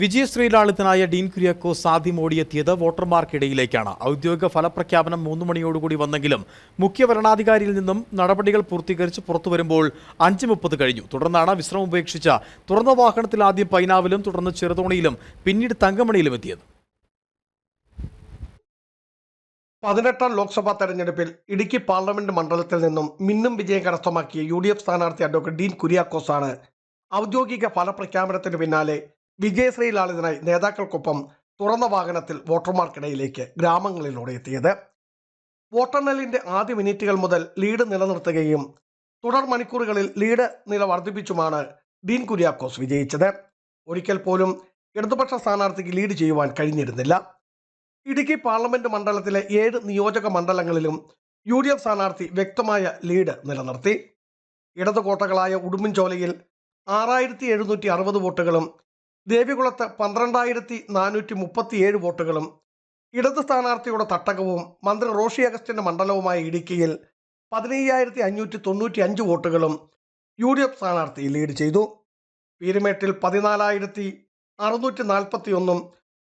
വിജയശ്രീലാളിതനായ ഡീൻ കുര്യാക്കോസ് ആദ്യം ഓടിയെത്തിയത് വോട്ടർമാർക്കിടയിലേക്കാണ്. ഔദ്യോഗിക ഫലപ്രഖ്യാപനം മൂന്ന് മണിയോടുകൂടി വന്നെങ്കിലും മുഖ്യ ഭരണാധികാരിയിൽ നിന്നും നടപടികൾ പൂർത്തീകരിച്ച് പുറത്തു വരുമ്പോൾ അഞ്ച് മുപ്പത് കഴിഞ്ഞു. തുടർന്നാണ് വിശ്രമം ഉപേക്ഷിച്ച തുറന്ന വാഹനത്തിൽ ആദ്യം പൈനാവിലും തുടർന്ന് ചെറുതോണിയിലും പിന്നീട് തങ്കമണിയിലും എത്തിയത്. പതിനെട്ടാം ലോക്സഭാ തെരഞ്ഞെടുപ്പിൽ ഇടുക്കി പാർലമെന്റ് മണ്ഡലത്തിൽ നിന്നും മിന്നും വിജയം കരസ്ഥമാക്കിയ യു ഡി എഫ് സ്ഥാനാർത്ഥി അഡ്വക്കേറ്റ് ഡീൻ കുര്യാക്കോസാണ് ഔദ്യോഗിക ഫലപ്രഖ്യാപനത്തിന് പിന്നാലെ വിജയശ്രീ ലാളിതനായി നേതാക്കൾക്കൊപ്പം തുറന്ന വാഹനത്തിൽ വോട്ടർമാർക്കിടയിലേക്ക് ഗ്രാമങ്ങളിലൂടെ എത്തിയത്. വോട്ടെണ്ണലിന്റെ ആദ്യ മിനിറ്റുകൾ മുതൽ ലീഡ് നിലനിർത്തുകയും തുടർ മണിക്കൂറുകളിൽ ലീഡ് നില വർദ്ധിപ്പിച്ചുമാണ് ഡീൻ കുര്യാക്കോസ് വിജയിച്ചത്. ഒരിക്കൽ പോലും ഇടതുപക്ഷ സ്ഥാനാർത്ഥിക്ക് ലീഡ് ചെയ്യുവാൻ കഴിഞ്ഞിരുന്നില്ല. ഇടുക്കി പാർലമെന്റ് മണ്ഡലത്തിലെ ഏഴ് നിയോജക മണ്ഡലങ്ങളിലും യു ഡി എഫ് സ്ഥാനാർത്ഥി വ്യക്തമായ ലീഡ് നിലനിർത്തി. ഇടതുകോട്ടകളായ ഉടുമ്പൻചോലയിൽ ആറായിരത്തി എഴുന്നൂറ്റി അറുപത് വോട്ടുകളും ദേവികുളത്ത് പന്ത്രണ്ടായിരത്തി നാനൂറ്റി മുപ്പത്തിയേഴ് വോട്ടുകളും ഇടത് സ്ഥാനാർത്ഥിയുടെ തട്ടകവും മന്ത്രി റോഷി അഗസ്റ്റിന്റെ മണ്ഡലവുമായ ഇടുക്കിയിൽ പതിനയ്യായിരത്തി അഞ്ഞൂറ്റി തൊണ്ണൂറ്റി അഞ്ച് വോട്ടുകളും യു ഡി എഫ് സ്ഥാനാർത്ഥി ലീഡ് ചെയ്തു. പീരുമേട്ടിൽ പതിനാലായിരത്തി അറുന്നൂറ്റി നാൽപ്പത്തി ഒന്നും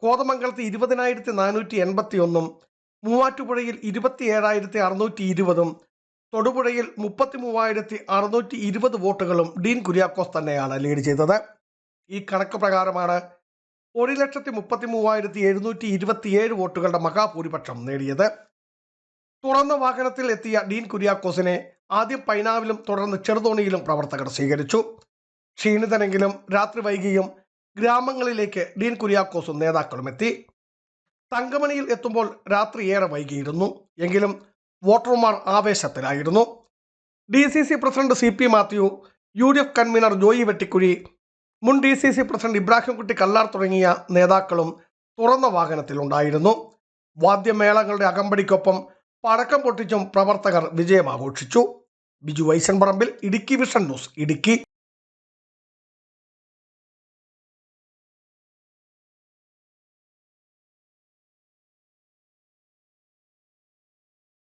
കോതമംഗലത്ത് ഇരുപതിനായിരത്തി നാനൂറ്റി എൺപത്തി ഒന്നും മൂവാറ്റുപുഴയിൽ ഇരുപത്തി ഏഴായിരത്തി അറുന്നൂറ്റി ഇരുപതും തൊടുപുഴയിൽ മുപ്പത്തി മൂവായിരത്തി അറുന്നൂറ്റി ഇരുപത് വോട്ടുകളും ഡീൻ കുര്യാക്കോസ് തന്നെയാണ് ലീഡ് ചെയ്തത്. ഈ കണക്ക് പ്രകാരമാണ് ഒരു ലക്ഷത്തി മുപ്പത്തി മൂവായിരത്തി എഴുന്നൂറ്റി ഇരുപത്തിയേഴ് വോട്ടുകളുടെ മഹാഭൂരിപക്ഷം നേടിയത്. തുറന്ന വാഹനത്തിൽ എത്തിയ ഡീൻ കുര്യാക്കോസിനെ ആദ്യം പൈനാവിലും തുടർന്ന് ചെറുതോണിയിലും പ്രവർത്തകർ സ്വീകരിച്ചു. ക്ഷീണിതനെങ്കിലും രാത്രി വൈകിയും ഗ്രാമങ്ങളിലേക്ക് ഡീൻ കുര്യാക്കോസും നേതാക്കളും എത്തി. തങ്കമണിയിൽ എത്തുമ്പോൾ രാത്രി ഏറെ വൈകിയിരുന്നു. എങ്കിലും വോട്ടർമാർ ആവേശത്തിലായിരുന്നു. D C C president C P Mathew U D F convener Joy Vettikuzhy മുൻ D C C president Ibrahimkutty Kallar തുടങ്ങിയ നേതാക്കളും തുറന്ന വാഹനത്തിലുണ്ടായിരുന്നു. വാദ്യമേളങ്ങളുടെ അകമ്പടിക്കൊപ്പം പടക്കം പൊട്ടിച്ചും പ്രവർത്തകർ വിജയം ആഘോഷിച്ചു. Biju Vaishan Parambil Idukki vision news Idukki.